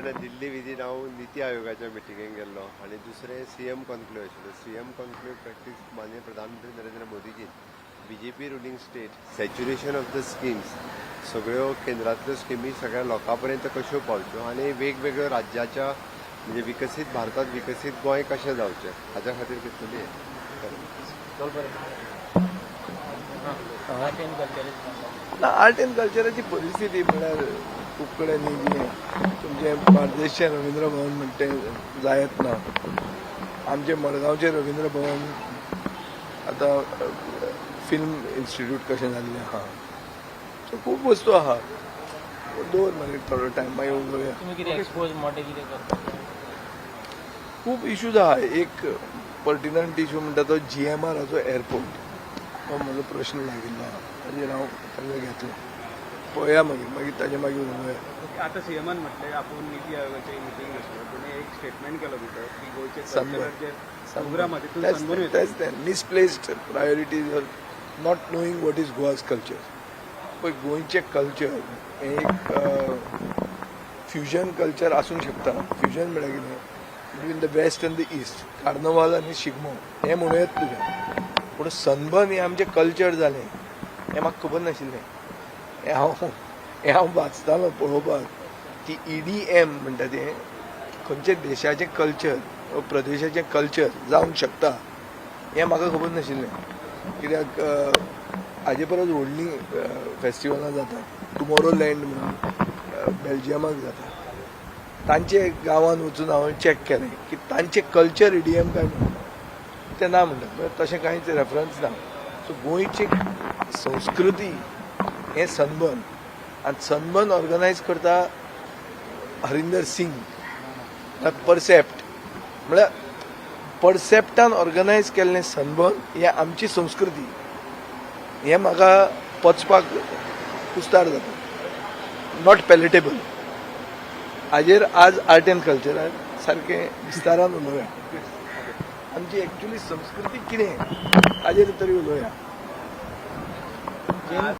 तेन्ना दिल्ली विजीट हांव निती आयोगाच्या मिटिंगेक गेल्लो आनी दुसरें सी एम कॉन्क्लेव आशिल्लो सी एम कॉन्क्लेव प्रॅक्टीस माननीय प्रधानमंत्री Narendra मोदीजीन B J P ruling state saturation of the schemes सगळ्यो केंद्रांतल्यो स्किमी सगळ्या लोकां पर्यंत कश्यो पावच्यो आनी वेगवेगळ्यो राज्याच्या म्हणजे विकसीत भारतांत विकसीत गोंय कशें जावचें? हाच्या खातीर घेतलेली आर्ट एंड कल्चर ना आर्ट एंड कल्चराची परिस्थिती म्हळ्यार खूब कडेन न्ही जी तुमचे बार्देशचे रवींद्र भवन म्हणटे जायत ना. आमचे मडगांवचे रवींद्र भवन आतां फिल्म इन्स्टिट्यूट कशें जाल्लें आहा सो खूब वस्तू आहा दवर मागीर थोडो टायम मागीर उलोवया खूब इश्यूज आहा एक पर्टिनंट इशू म्हणटा तो जी एम आराचो एअरपोर्ट हो म्हजो प्रश्न लागिल्लो ताजेर हांव ताजेर घेतलो पळोवया मागीर मागीर ताजे मागीर उलोवया आता सीएमान म्हटले आपण नीती आयोगाची मिटिंग घेतली तुम्ही एक स्टेटमेंट केलं भितर की गोयचे. कल्चरल जे प्रोग्राम आहे तितून That's सनबर्न the, येता. that's the misplaced priorities or not knowing what is Goa's culture. पण गोंयचें कल्चर हें एक फ्युजन कल्चर आसूंक शकता. फ्युजन म्हळ्यार कितें between the west and the east carnival आनी शिगमो. हें म्हणूयात तुजें पूण सनबर्न हें आमचें कल्चर जालें हें म्हाका खबर नाशिल्लें हें हांव हें हांव वाचतालो पळोवपाक की E ईडी एम म्हणटा तें. खंयचे देशाचें कल्चर वा प्रदेशाचें कल्चर जावंक शकता. हें म्हाका खबर नाशिल्लें कित्याक हाजे परस व्हडलीं फेस्टिवलां जातात. टुमोरो लँड म्हणून बेल्जियमाक जाता तांचे गांवांत वचून हांवें चॅक केलें की तांचें कल्चर इडियम काय म्हणून तें ना म्हणटात म्हणजे तशें कांयच रेफरन्स ना सो गोंयची संस्कृती हें सनबर्न आनी सनबर्न ऑर्गनायज करता हरिंदर सिंग. परसेप्ट म्हळ्यार परसेप्टान ऑर्गनायज केल्लें सनबर्न हें आमची संस्कृती. हें म्हाका पचपाक कुस्तार जाता नॉट पॅलेटेबल हाजेर आज आर्ट एंड कल्चरान सारकें विस्तारान उलोवया आमची ॲक्च्युली संस्कृती कितें हाजेर तरी उलोवया